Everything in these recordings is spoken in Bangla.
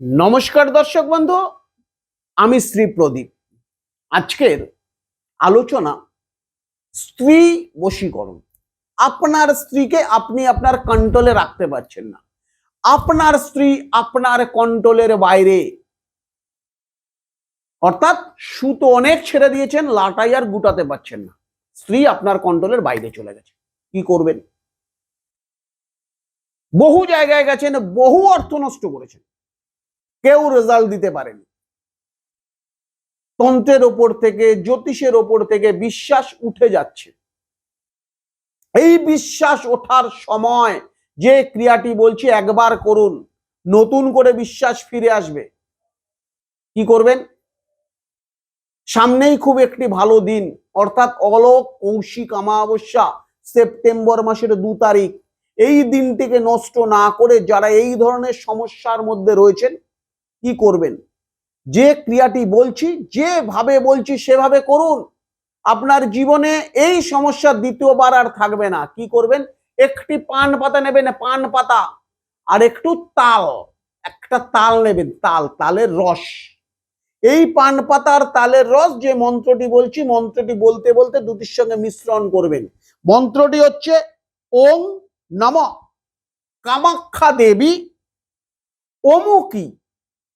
নমস্কার দর্শক বন্ধু, আমি শ্রী প্রদীপ। আজকের আলোচনা স্ত্রী বশীকরণ। আপনার স্ত্রীকে আপনি আপনার কন্ট্রোলে রাখতে পারছেন না। আপনার স্ত্রী আপনার কন্ট্রোলের বাইরে। অর্থাৎ সুতো অনেক ছেড়ে দিয়েছেন, লাটাই আর গুটাতে পারছেন না। স্ত্রী আপনার কন্ট্রোলের বাইরে চলে গেছে। কি করবেন? বহু জায়গায় গেছেন, বহু অর্থ নষ্ট করেছেন। কেউ রেজাল্ট দিতে পারেনি। তন্ত্রের ওপর থেকে, জ্যোতিষের ওপর থেকে বিশ্বাস উঠে যাচ্ছে। এই বিশ্বাস ওঠার সময় যে ক্রিয়াটি বলছি, একবার করুন, নতুন করে বিশ্বাস ফিরে আসবে। কি করবেন? সামনেই খুব একটি ভালো দিন, অর্থাৎ অলক, কৌশিক অমাবস্যা, সেপ্টেম্বর মাসের দু তারিখ। এই দিনটিকে নষ্ট না করে যারা এই ধরনের সমস্যার মধ্যে রয়েছেন কি করবেন? যে ক্রিয়াটি বলছি, যেভাবে বলছি সেভাবে করুন। আপনার জীবনে এই সমস্যা দ্বিতীয়বার আর থাকবে না। কি করবেন? একটি পান পাতা নেবেন, পান পাতা, আর একটু তাল, একটা তাল নেবেন, তাল, তালের রস। এই পান পাতার তালের রস যে মন্ত্রটি বলছি, মন্ত্রটি বলতে বলতে দুটির সঙ্গে মিশ্রণ করবেন। মন্ত্রটি হচ্ছে, ওম নম, কামাখ্যা দেবী অমুকি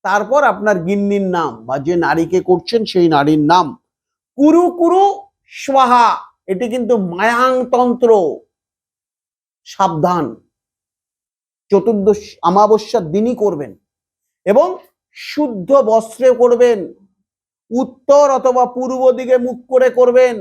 তারপর আপনার গিন্নির নাম বা যে নারীকে করছেন সেই নারীর নাম। কুরু কুরু স্বাহা, এটি কিন্তু মায়াং তন্ত্র সাবধান। চতুর্দশ অমাবস্যার দিনই করবেন এবং শুদ্ধ বস্ত্রে করবেন। উত্তর অথবা পূর্ব দিকে মুখ করে করবেন।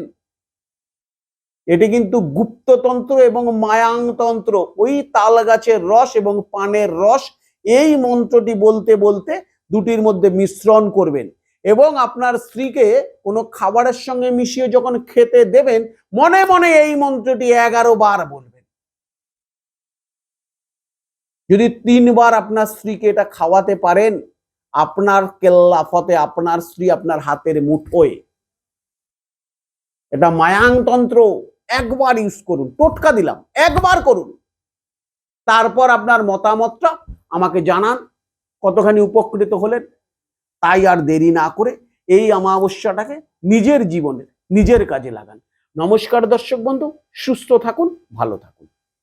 এটি কিন্তু গুপ্ততন্ত্র এবং মায়াং তন্ত্র ওই তাল গাছের রস এবং পানের রস, এই মন্ত্রটি বলতে বলতে দুটির মধ্যে মিশ্রণ করবেন এবং আপনার স্ত্রীকে কোনো খাবারের সঙ্গে মিশিয়ে যখন খেতে দেবেন, মনে মনে এই মন্ত্রটি এগারো বার বলবেন। যদি তিনবার আপনার স্ত্রীকে এটা খাওয়াতে পারেন, আপনার কেল্লাফতে আপনার স্ত্রী আপনার হাতের মুঠোয়। এটা মায়াংতন্ত্র, একবার ইউজ করুন, টোটকা দিলাম, একবার করুন। তারপর আপনার মতামতটা আমাকে জানান কতখানি উপকৃত হলেন, তাই আর দেরি না করে এই অমাবস্যাটাকে নিজের জীবনের নিজের কাজে লাগান। নমস্কার দর্শক বন্ধু, সুস্থ থাকুন, ভালো থাকুন।